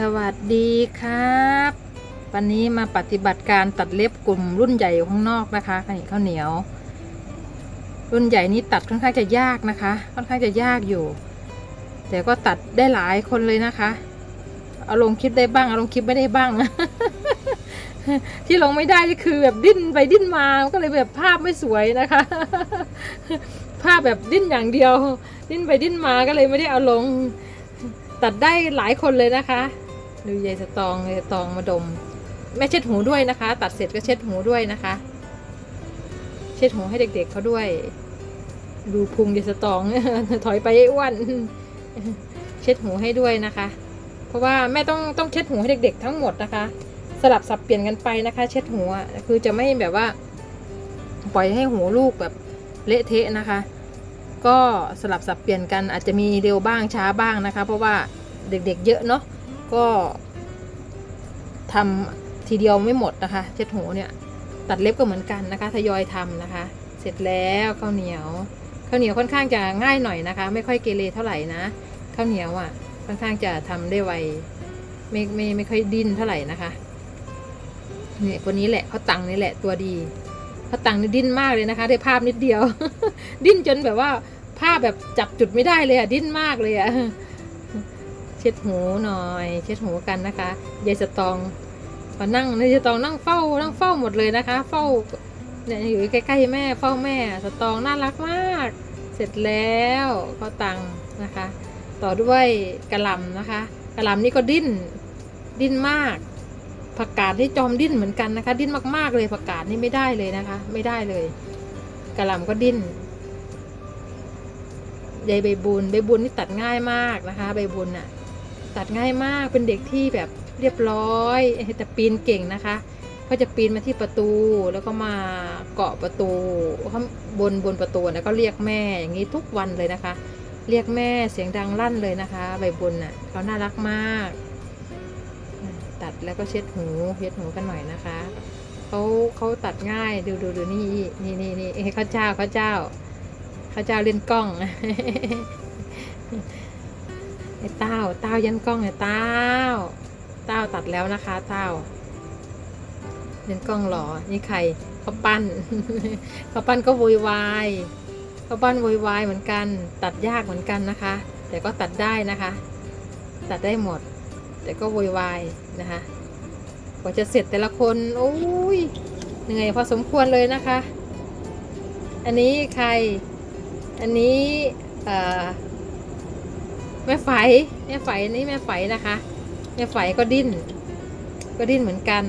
สวัสดีครับ วันนี้มาปฏิบัติการตัดเล็บกลุ่มรุ่นใหญ่ข้างนอกนะคะนี่ข้าวเหนียว รุ่นใหญ่นี้ตัดค่อนข้างจะยากนะคะ ค่อนข้างจะยากอยู่ แต่ก็ตัดได้หลายคนเลยนะคะ เอาลงคลิปได้บ้างเอาลงคลิปไม่ได้บ้าง ที่ลงไม่ได้นี่คือแบบดิ้นไปดิ้นมาก็เลยแบบภาพไม่สวยนะคะ ภาพแบบดิ้นอย่างเดียว ดิ้นไปดิ้นมาก็เลยไม่ได้เอาลงตัดได้หลายคนเลยนะคะ ดูยายสตองยายสตองมาดม แม่เช็ดหูด้วยนะคะ ตัดเสร็จก็เช็ดหูด้วยนะคะ เช็ดหูให้เด็ก ๆเขาด้วย ดูพุงยายสตอง ถอยไปไอ้อ้วนเช็ดหูให้ด้วยนะคะ เพราะว่าแม่ต้องต้องเช็ดหูให้เด็ก ๆ ทั้งหมดนะคะ สลับสับเปลี่ยนกันไปนะคะ เช็ดหูอะคือจะไม่แบบว่า ปล่อยให้หูลูกแบบเละเทะนะคะ ก็สลับสับเปลี่ยนกันอาจจะมีเร็วบ้างช้าบ้างนะคะ เพราะว่าเด็กๆเยอะเนาะก็ ทำทีเดียวไม่หมดนะคะ เช็ดหูเนี่ย ตัดเล็บก็เหมือนกันนะคะทยอยทำนะคะ เสร็จแล้วข้าวเหนียวข้าวเหนียวค่อนข้างจะง่ายหน่อยนะคะ ไม่ค่อยเกเรเท่าไหร่นะข้าวเหนียวอะ ค่อนข้างจะทำได้ไวไม่ไม่ไม่ค่อยดิ้นเท่าไหร่นะคะเนี่ยคนนี้แหละเขาตังนี่แหละตัวดีเขาตังนี่ดิ้นมากเลยนะคะ ได้ภาพนิดเดียว ดิ้นจนแบบว่าภาพแบบจับจุดไม่ได้เลยอะดิ้นมากเลยอะเช็ดหูหน่อย เช็ดหูกันนะคะยายสตอง ก็นั่งยายสตองนั่งเฝ้านั่งเฝ้าหมดเลยนะคะ เฝ้าเนี่ยอยู่ใกล้ๆแม่เฝ้าแม่สตองน่ารักมาก เสร็จแล้วก็ตังนะคะ ต่อด้วยกระลำนะคะกระลำนี่ก็ดิ้นดิ้นมากผักกาดที่จอมดิ้นเหมือนกันนะคะ ดิ้นมากๆเลยผักกาดนี่ไม่ได้เลยนะคะ ไม่ได้เลยกระลำก็ดิ้นยายใบบุญใบบุญนี่ตัดง่ายมากนะคะ ใบบุญน่ะตัดง่ายมากเป็นเด็กที่แบบ เรียบร้อยแต่ปีนเก่งนะคะก็จะปีนมาที่ประตูแล้วก็มาเกาะประตูเขาบนบนประตูแล้วก็เรียกแม่อย่างนี้ทุกวันเลยนะคะ เรียกแม่เสียงดังลั่นเลยนะคะ ใบบุญน่ะเขาน่ารักมาก ตัดแล้วก็เช็ดหูเช็ดหูกันหน่อยนะคะเขาเขาตัดง่ายดูดูดูนี่นี่นี่นี่ข้าเจ้าข้าเจ้าข้าเจ้าเล่นกล้องไอ้เต้าเต้ายันกล้องไอ้เต้า เต้าตัดแล้วนะคะเต้าเล่นกล้องหรอนี่ใครเขาปั้นเขาปั้นก็โวยวายเขาปั้นโวยวายเหมือนกัน ตัดยากเหมือนกันนะคะ แต่ก็ตัดได้นะคะ ตัดได้หมด แต่ก็โวยวายนะคะกว่าจะเสร็จแต่ละคนโอ้ยเหนื่อยพอสมควรเลยนะคะ อันนี้ใคร อันนี้แม่ไฝแม่ไฝนี่แม่ไฝนะคะ แม่ไฝก็ดิ้น ก็ดิ้นเหมือนกัน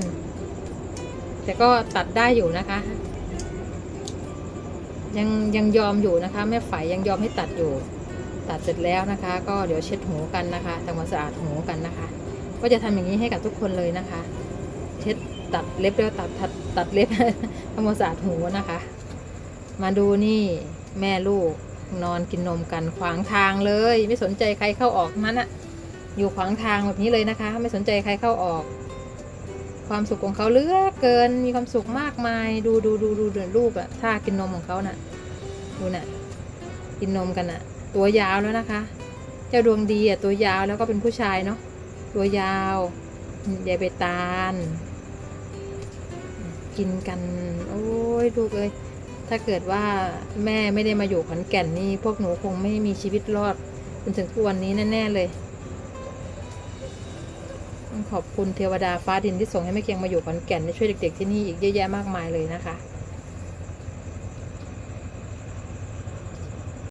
แต่ก็ตัดได้อยู่นะคะ ยังยังยอมอยู่นะคะ แม่ไฝยังยอมให้ตัดอยู่ ตัดเสร็จแล้วนะคะ ก็เดี๋ยวเช็ดหูกันนะคะทำความสะอาดหูกันนะคะ ก็จะทำอย่างนี้ให้กับทุกคนเลยนะคะ เช็ดตัดเล็บแล้วตัดตัดตัดเล็บทำความสะอาดหูนะคะ มาดูนี่แม่ลูกนอนกินนมกันขวางทางเลย ไม่สนใจใครเข้าออกนั้นอะ อยู่ขวางทางแบบนี้เลยนะคะ ไม่สนใจใครเข้าออก ความสุขของเขาเลือเกินมีความสุขมากมาย ดูดูดูดูเดือดรูปอะท่ากินนมของเขาน่ะ ดูน่ะ กินนมกันอะตัวยาวแล้วนะคะ เจ้าดวงดีอะตัวยาวแล้วก็เป็นผู้ชายเนาะตัวยาวยายเบตาลกินกัน โอ้ยลูกเอ้ยถ้าเกิดว่าแม่ไม่ได้มาอยู่ขอนแก่นนี่พวกหนูคงไม่มีชีวิตรอดจนถึงทุกวันนี้แน่ ๆ เลย ขอบคุณเทวดาฟ้าดินที่ส่งให้แม่เกียงมาอยู่ขอนแก่นได้ช่วยเด็ก ๆ ที่นี่อีกเยอะแยะมากมายเลยนะคะ